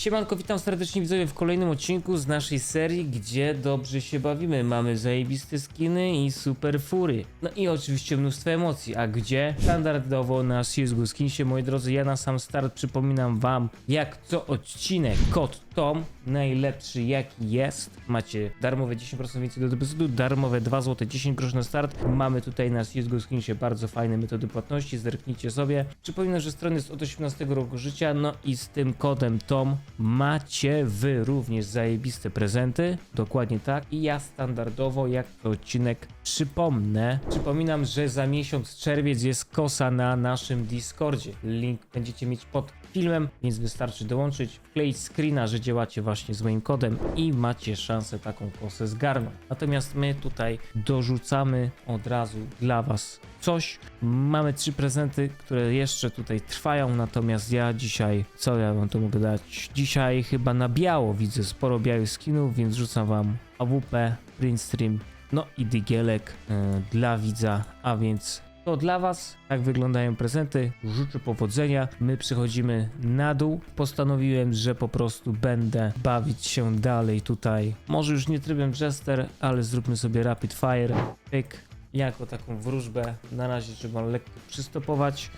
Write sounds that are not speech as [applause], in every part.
Siemanko, witam serdecznie widzowie w kolejnym odcinku z naszej serii, gdzie dobrze się bawimy. Mamy zajebiste skiny i super fury. No i oczywiście mnóstwo emocji, a gdzie? Standardowo na CSGO Skinsie, moi drodzy, ja na sam start przypominam wam, jak co odcinek, kod TOM, najlepszy jaki jest. Macie darmowe 10% więcej do depozytu, darmowe 2 zł 10 groszy na start. Mamy tutaj na CSGO Skinsie bardzo fajne metody płatności, zerknijcie sobie. Przypominam, że strona jest od 18 roku życia, no i z tym kodem TOM macie wy również zajebiste prezenty, dokładnie tak. I ja standardowo, jak to odcinek, przypomnę, przypominam, że za miesiąc czerwiec jest kosa na naszym Discordzie. Link będziecie mieć pod filmem, więc wystarczy dołączyć, wkleić screena, że działacie właśnie z moim kodem i macie szansę taką kosę zgarnąć. Natomiast my tutaj dorzucamy od razu dla was coś. Mamy trzy prezenty, które jeszcze tutaj trwają, natomiast ja dzisiaj, co ja wam to mogę dać? Dzisiaj chyba na biało widzę sporo białych skinów, więc rzucam wam AWP, Print Stream, no i dygielek e, dla widza, a więc to dla Was. Tak wyglądają prezenty. Życzę powodzenia. My przechodzimy na dół. Postanowiłem, że po prostu będę bawić się dalej tutaj. Może już nie trybem Jester, ale zróbmy sobie Rapid Fire. Pyk. Jako taką wróżbę. Na razie trzeba lekko przystopować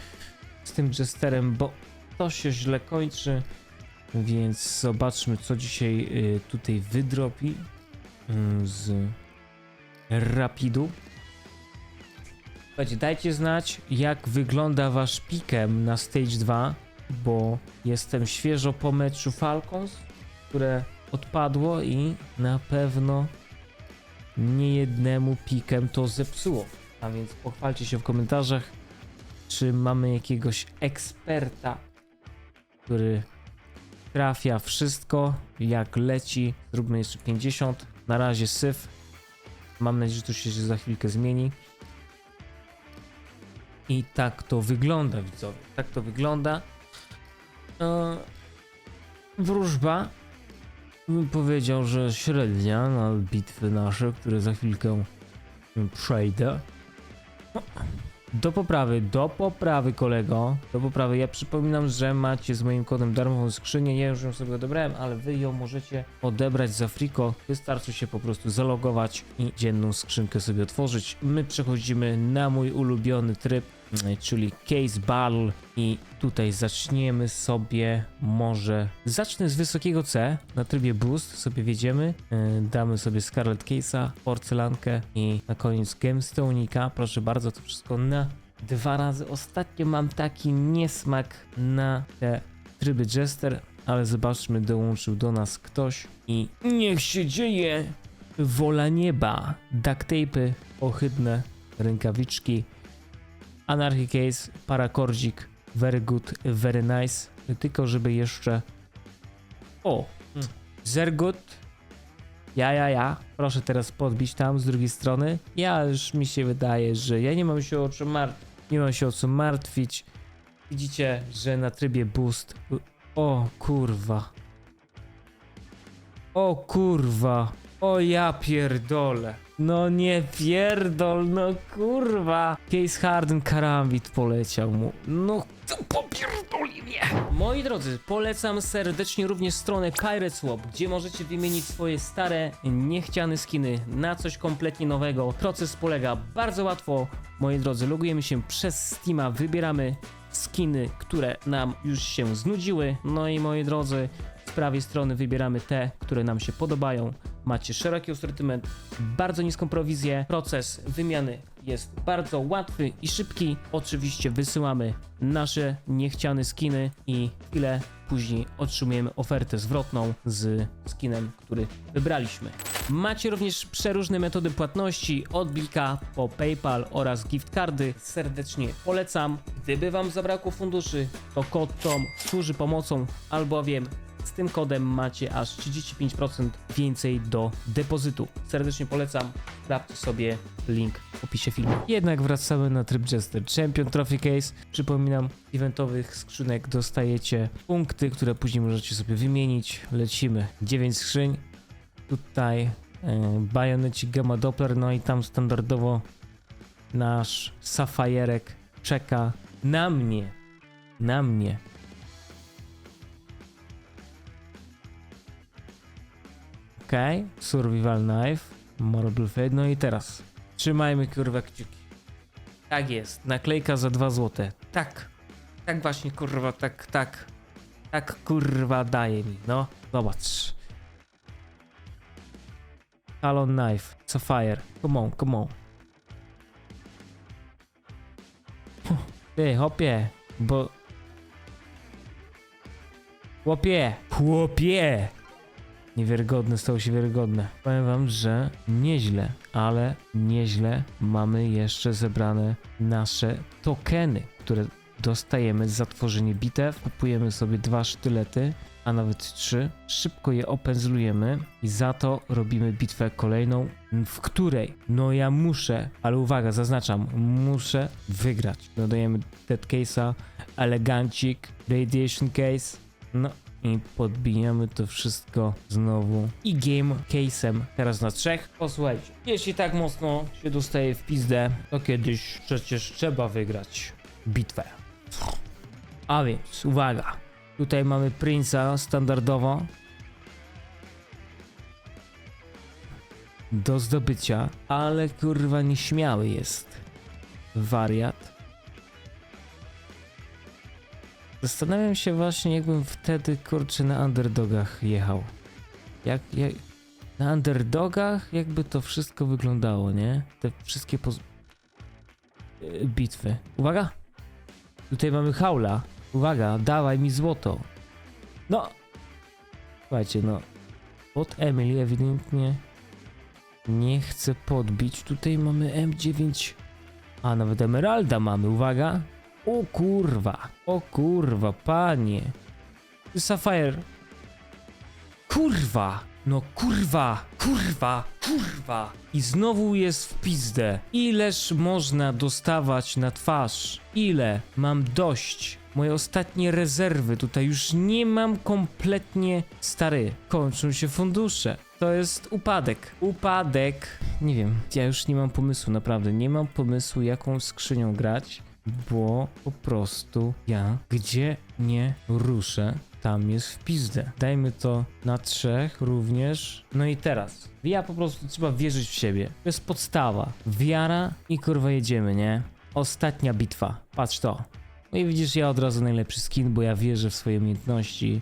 z tym Jesterem, bo to się źle kończy. Więc zobaczmy, co dzisiaj y, tutaj wydropi y, z Rapidu. Słuchajcie, dajcie znać, jak wygląda wasz pikem na Stage 2, bo jestem świeżo po meczu Falcons, które odpadło i na pewno niejednemu pikem to zepsuło. A więc pochwalcie się w komentarzach, czy mamy jakiegoś eksperta, który trafia wszystko, jak leci. Zróbmy jeszcze 50. Na razie syf. Mam nadzieję, że to się za chwilkę zmieni. I tak to wygląda, widzowie. Tak to wygląda. E, wróżba. Bym powiedział, że średnia na bitwy nasze, które za chwilkę przejdę. Do poprawy, do poprawy kolego, do poprawy. Ja przypominam, że macie z moim kodem darmową skrzynię. Ja już ją sobie odebrałem, ale wy ją możecie odebrać za friko. Wystarczy się po prostu zalogować i dzienną skrzynkę sobie otworzyć. My przechodzimy na mój ulubiony tryb, czyli Case Battle i tutaj zaczniemy sobie może... Zacznę z wysokiego C, na trybie Boost sobie wjedziemy, yy, damy sobie Scarlet Case'a, porcelankę i na koniec Gemstone'ika, proszę bardzo, to wszystko na dwa razy. Ostatnio mam taki niesmak na te tryby Jester, ale zobaczmy, dołączył do nas ktoś i niech się dzieje! Wola nieba, duct tape'y, ohydne rękawiczki, Anarchy Case, Parakordzik, very good, very nice. Tylko żeby jeszcze... O! Mm. Zergut. Ja, ja, ja. Proszę teraz podbić tam z drugiej strony. Ja już mi się wydaje, że ja nie mam się o czym martwić. Nie mam się o co martwić. Widzicie, że na trybie boost... O kurwa. O kurwa. O ja pierdolę. No nie pierdol, no kurwa. Case Harden Karambit poleciał mu. No to popierdoli mnie. Moi drodzy, polecam serdecznie również stronę Pirate Swap, gdzie możecie wymienić swoje stare, niechciane skiny na coś kompletnie nowego. Proces polega bardzo łatwo. Moi drodzy, logujemy się przez Steama, wybieramy skiny, które nam już się znudziły. No i moi drodzy, z prawej strony wybieramy te, które nam się podobają. Macie szeroki asortyment, bardzo niską prowizję. Proces wymiany jest bardzo łatwy i szybki. Oczywiście wysyłamy nasze niechciane skiny i chwilę później otrzymujemy ofertę zwrotną z skinem, który wybraliśmy. Macie również przeróżne metody płatności od Blika po PayPal oraz gift cardy. Serdecznie polecam. Gdyby Wam zabrakło funduszy, to kod TOM służy pomocą, albowiem z tym kodem macie aż 35% więcej do depozytu. Serdecznie polecam. Sprawdźcie sobie link w opisie filmu. Jednak wracamy na tryb Jester Champion Trophy Case. Przypominam, eventowych skrzynek dostajecie punkty, które później możecie sobie wymienić. Lecimy. 9 skrzyń. Tutaj e, bajonecik Gamma Doppler, no i tam standardowo nasz Safajerek czeka na mnie. Na mnie. Okej, survival knife, marble fade, no i teraz trzymajmy kurwa kciuki. Tak jest, naklejka za 2 złote. Tak, tak właśnie kurwa, tak, tak, tak kurwa daje mi, no, zobacz. Talon knife, Sapphire, come on, come on. Ty, hopie, bo... Chłopie, chłopie! Niewiarygodne, stało się wiarygodne. Powiem wam, że nieźle, ale nieźle mamy jeszcze zebrane nasze tokeny, które dostajemy za tworzenie bitew. Kupujemy sobie dwa sztylety, a nawet trzy. Szybko je opędzlujemy i za to robimy bitwę kolejną, w której no ja muszę, ale uwaga, zaznaczam, muszę wygrać. Dodajemy Dead Case'a, Elegancik, Radiation Case, no i podbijamy to wszystko znowu i game case'em teraz na trzech. Posłuchajcie, jeśli tak mocno się dostaje w pizdę, to kiedyś przecież trzeba wygrać bitwę. A więc, uwaga, tutaj mamy Prince'a standardowo do zdobycia, ale kurwa nieśmiały jest wariat. Zastanawiam się właśnie, jakbym wtedy kurczę na underdogach jechał. Jak, jak na underdogach, jakby to wszystko wyglądało, nie? Te wszystkie poz... yy, bitwy. Uwaga! Tutaj mamy haula. Uwaga, dawaj mi złoto. No! Słuchajcie, no. Pod Emily ewidentnie nie chce podbić. Tutaj mamy M9. A, nawet Emeralda mamy, uwaga. O kurwa, o kurwa, panie. Sapphire. Kurwa, no kurwa, kurwa, kurwa. I znowu jest w pizdę. Ileż można dostawać na twarz? Ile? Mam dość. Moje ostatnie rezerwy tutaj już nie mam kompletnie stary. Kończą się fundusze. To jest upadek. Upadek. Nie wiem, ja już nie mam pomysłu, naprawdę. Nie mam pomysłu, jaką skrzynią grać bo po prostu ja gdzie nie ruszę, tam jest w pizdę. Dajmy to na trzech również. No i teraz. Ja po prostu trzeba wierzyć w siebie. To jest podstawa. Wiara i kurwa jedziemy, nie? Ostatnia bitwa. Patrz to. No i widzisz, ja od razu najlepszy skin, bo ja wierzę w swoje umiejętności.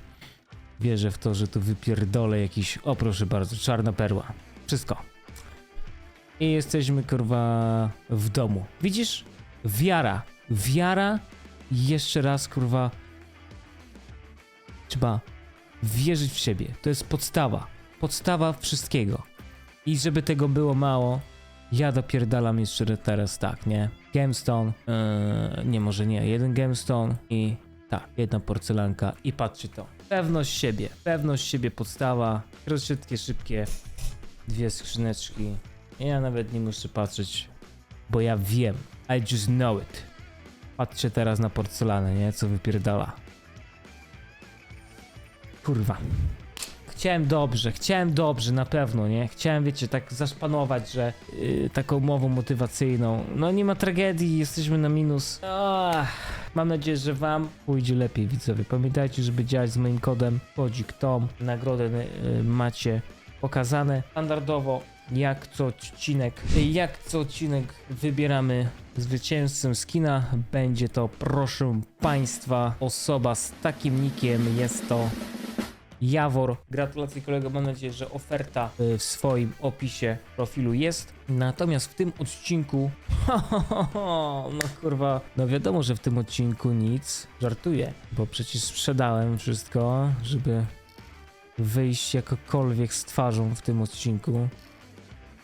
Wierzę w to, że tu wypierdolę jakiś... O proszę bardzo, czarna perła. Wszystko. I jesteśmy kurwa w domu. Widzisz? Wiara. Wiara. i Jeszcze raz, kurwa. Trzeba wierzyć w siebie. To jest podstawa. Podstawa wszystkiego. I żeby tego było mało, ja dopierdalam jeszcze teraz tak, nie? Gemstone. Yy, nie, może nie. Jeden gemstone i tak, jedna porcelanka. I patrzcie to. Pewność siebie. Pewność siebie podstawa. Krótkie, szybkie. Dwie skrzyneczki. Ja nawet nie muszę patrzeć, bo ja wiem. I just know it. Patrzcie teraz na porcelanę, nie? Co wypierdala. Kurwa. Chciałem dobrze, chciałem dobrze, na pewno, nie? Chciałem, wiecie, tak zaszpanować, że yy, taką mową motywacyjną. No nie ma tragedii, jesteśmy na minus. Ach, mam nadzieję, że wam pójdzie lepiej, widzowie. Pamiętajcie, żeby działać z moim kodem kodzik Tom. Nagrodę yy, macie pokazane standardowo jak co odcinek, jak co odcinek wybieramy zwycięzcę skina. Będzie to, proszę Państwa, osoba z takim nikiem. Jest to Jawor. Gratulacje kolego, mam nadzieję, że oferta y, w swoim opisie profilu jest. Natomiast w tym odcinku, [laughs] no kurwa, no wiadomo, że w tym odcinku nic, żartuję, bo przecież sprzedałem wszystko, żeby wyjść jakokolwiek z twarzą w tym odcinku.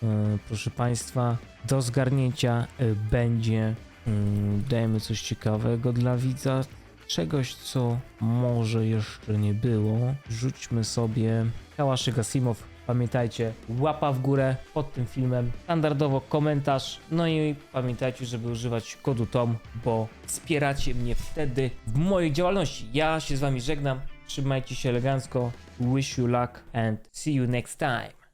E, proszę Państwa, do zgarnięcia e, będzie, mm, dajemy coś ciekawego dla widza, czegoś co może jeszcze nie było. Rzućmy sobie Kałaszyk Asimow. Pamiętajcie, łapa w górę pod tym filmem, standardowo komentarz, no i pamiętajcie, żeby używać kodu TOM, bo wspieracie mnie wtedy w mojej działalności. Ja się z Wami żegnam, trzymajcie się elegancko, wish you luck and see you next time.